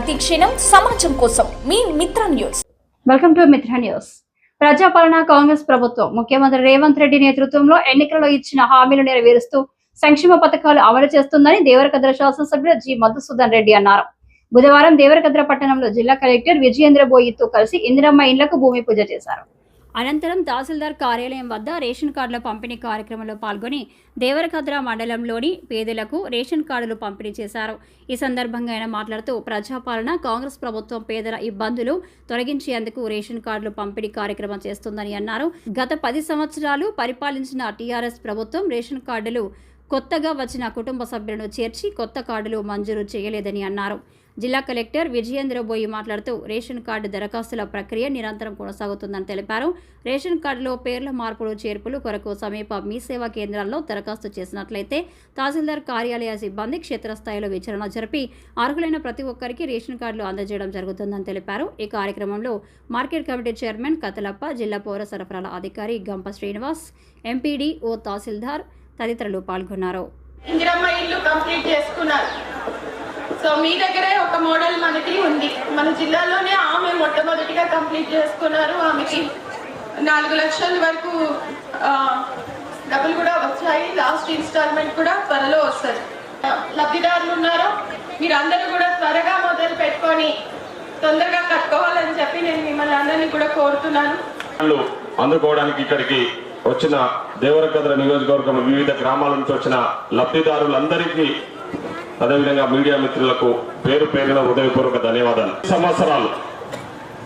ప్రతి సమాజం కోసం. మీ Mitra news. Welcome to Mitra news. ప్రజాపాలన కాంగ్రెస్ ప్రభుత్వం ముఖ్యమంత్రి రేవంత్ రెడ్డి నేతృత్వంలో ఎన్నికల్లో ఇచ్చిన హామీలు నెరవేరుస్తూ సంక్షేమ పథకాలు అమలు చేస్తుందని దేవరకద్ర శాసనసభ్యులు జి మధుసూదన్ రెడ్డి అన్నారు. బుధవారం దేవరకద్ర పట్టణంలో జిల్లా కలెక్టర్ విజయేంద్ర బోయితో కలిసి ఇందిరమ్మ ఇండ్లకు భూమి పూజ చేశారు. అనంతరం తహసీల్దార్ కార్యాలయం వద్ద రేషన్ కార్డుల పంపిణీ కార్యక్రమంలో పాల్గొని దేవరకద్ర మండలంలోని పేదలకు రేషన్ కార్డులు పంపిణీ చేశారు. ఈ సందర్భంగా ఆయన మాట్లాడుతూ ప్రజాపాలన కాంగ్రెస్ ప్రభుత్వం పేదల ఇబ్బందులు తొలగించేందుకు రేషన్ కార్డులు పంపిణీ కార్యక్రమం చేస్తుందని అన్నారు. గత పది సంవత్సరాలు పరిపాలించిన టీఆర్ఎస్ ప్రభుత్వం రేషన్ కార్డులు కొత్తగా వచ్చిన కుటుంబ సభ్యులను చేర్చి కొత్త కార్డులు మంజూరు చేయలేదని అన్నారు. జిల్లా కలెక్టర్ విజయేంద్ర బోయి మాట్లాడుతూ రేషన్ కార్డు దరఖాస్తుల ప్రక్రియ నిరంతరం కొనసాగుతుందని తెలిపారు. రేషన్ కార్డులో పేర్ల మార్పులు చేర్పులు కొరకు సమీప మీ సేవా కేంద్రాల్లో దరఖాస్తు చేసినట్లయితే తహసీల్దార్ కార్యాలయ సిబ్బంది క్షేత్రస్థాయిలో విచారణ జరిపి అర్హులైన ప్రతి ఒక్కరికి రేషన్ కార్డులు అందజేయడం జరుగుతుందని తెలిపారు. ఈ కార్యక్రమంలో మార్కెట్ కమిటీ చైర్మన్ కతలప్ప జిల్లా పౌర సరఫరాల అధికారి గంప శ్రీనివాస్ ఎంపీడీ ఓ తహసీల్దార్ తదితరులు పాల్గొన్నారు. ఇందిరమ్మ ఇల్లు కంప్లీట్ చేసుకున్నారు. సో మీ దగ్గరే ఒక మోడల్ మనకి ఉంది. మన జిల్లాలోనే ఆమె మొట్టమొదటిగా కంప్లీట్ చేసుకున్నారు. ఆమెకి నాలుగు లక్షల వరకు డబ్బులు కూడా వచ్చాయి. లాస్ట్ ఇన్స్టాల్మెంట్ కూడా త్వరలో వస్తుంది. లబ్ధిదారులు ఉన్నారో? మీరందరూ కూడా త్వరగా మొదలు పెట్టుకొని తొందరగా కట్టుకోవాలని చెప్పి నేను మిమ్మల్ని అందరినీ కూడా కోరుతున్నాను. వాళ్ళు అందుకోవడానికి ఇక్కడికి వచ్చిన దేవరకద్ర నియోజకవర్గం వివిధ గ్రామాల నుంచి వచ్చిన లబ్ధిదారులందరికీ అదేవిధంగా మీడియా మిత్రులకు పేరు పేరున హృదయపూర్వక ధన్యవాదాలు. సంవత్సరాలు.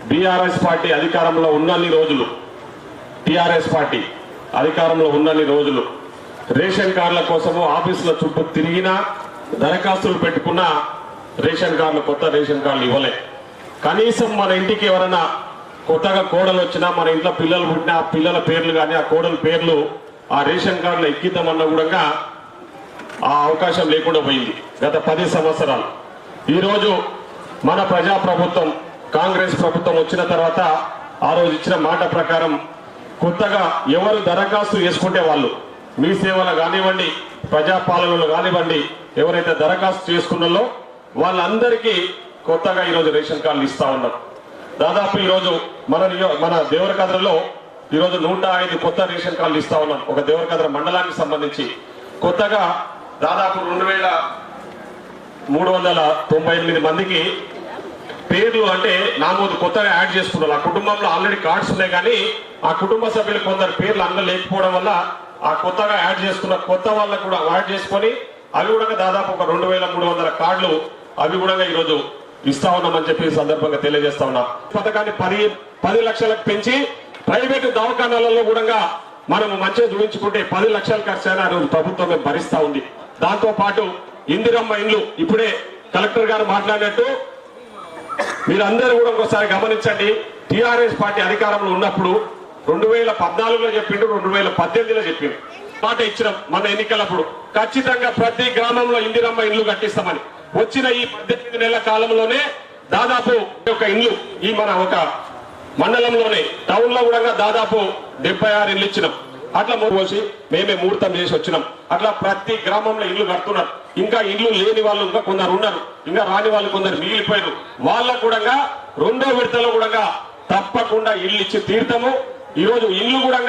బీఆర్ఎస్ పార్టీ అధికారంలో ఉన్నన్ని రోజులు. టీఆర్ఎస్ పార్టీ అధికారంలో ఉన్నన్ని రోజులు. రేషన్ కార్డుల కోసము ఆఫీసుల చుట్టూ తిరిగినా దరఖాస్తులు పెట్టుకున్నా రేషన్ కార్డులు కొత్త రేషన్ కార్డులు ఇవ్వలే. కనీసం మన ఇంటికి ఎవరైనా కొత్తగా కోడలు వచ్చినా మన ఇంట్లో పిల్లలు పుట్టినా ఆ పిల్లల పేర్లు కానీ ఆ కోడల పేర్లు ఆ రేషన్ కార్డులో ఎక్కిద్దామన్నా కూడా ఆ అవకాశం లేకుండా పోయింది గత పది సంవత్సరాలు. ఈరోజు మన ప్రజా ప్రభుత్వం కాంగ్రెస్ ప్రభుత్వం వచ్చిన తర్వాత ఆ రోజు ఇచ్చిన మాట ప్రకారం కొత్తగా ఎవరు దరఖాస్తు చేసుకుంటే వాళ్ళు మీ సేవలు కానివ్వండి ప్రజాపాలనలు కానివ్వండి ఎవరైతే దరఖాస్తు చేసుకున్నారో వాళ్ళందరికీ కొత్తగా ఈరోజు రేషన్ కార్డులు ఇస్తా ఉన్నారు. దాదాపు ఈరోజు మన మన దేవరకద్రలో ఈరోజు నూట ఐదు కొత్త రేషన్ కార్డులు ఇస్తా ఉన్నాం ఒక దేవరకద్ర మండలానికి సంబంధించి కొత్తగా దాదాపు రెండు వేల మూడు వందల తొంభై ఎనిమిది మందికి పేర్లు అంటే నామోదు కొత్తగా యాడ్ చేసుకున్నారు. ఆ కుటుంబంలో ఆల్రెడీ కార్డ్స్ ఉన్నాయి కానీ ఆ కుటుంబ సభ్యులు కొందరు పేర్లు అందులో లేకపోవడం వల్ల ఆ కొత్తగా యాడ్ చేసుకున్న కొత్త వాళ్ళకు కూడా యాడ్ చేసుకొని అవి కూడా దాదాపు ఒక రెండు వేల మూడు వందల కార్డులు అవి కూడా ఈరోజు ఇస్తా ఉన్నామని చెప్పి సందర్భంగా తెలియజేస్తా ఉన్నా. పథకాన్ని పది పది లక్షలకు పెంచి ప్రైవేటు దవాఖానాలలో కూడా మనం మంచిగా చూపించుకుంటే పది లక్షల ఖర్చు అయినా ప్రభుత్వం ప్రభుత్వమే భరిస్తా ఉంది. దాంతో పాటు ఇందిరమ్మ ఇండ్లు ఇప్పుడే కలెక్టర్ గారు మాట్లాడినట్టు మీరందరూ కూడా ఒకసారి గమనించండి టిఆర్ఎస్ పార్టీ అధికారంలో ఉన్నప్పుడు రెండు వేల పద్నాలుగులో చెప్పిండు రెండు వేల పద్దెనిమిదిలో చెప్పిండు. మాట ఇచ్చినాం మన ఎన్నికలప్పుడు. ఖచ్చితంగా ప్రతి గ్రామంలో ఇందిరమ్మ ఇండ్లు కట్టిస్తామని. వచ్చిన ఈ పద్దెనిమిది నెలల కాలంలోనే దాదాపు ఒక ఇండ్లు ఈ మన ఒక మండలంలోనే టౌన్లో కూడా దాదాపు డెబ్బై ఆరు ఇల్లు ఇచ్చినాం. అట్లా పోసి మేమే ముహూర్తం చేసి వచ్చినాం. అట్లా ప్రతి గ్రామంలో ఇల్లు కడుతున్నారు. ఇంకా ఇల్లు లేని వాళ్ళు ఇంకా కొందరు ఉన్నారు. ఇంకా రాని వాళ్ళు కొందరు మిగిలిపోయారు. వాళ్ళకు కూడా రెండో విడతలో కూడా తప్పకుండా ఇల్లు ఇచ్చి తీర్థము ఈ రోజు ఇల్లు కూడా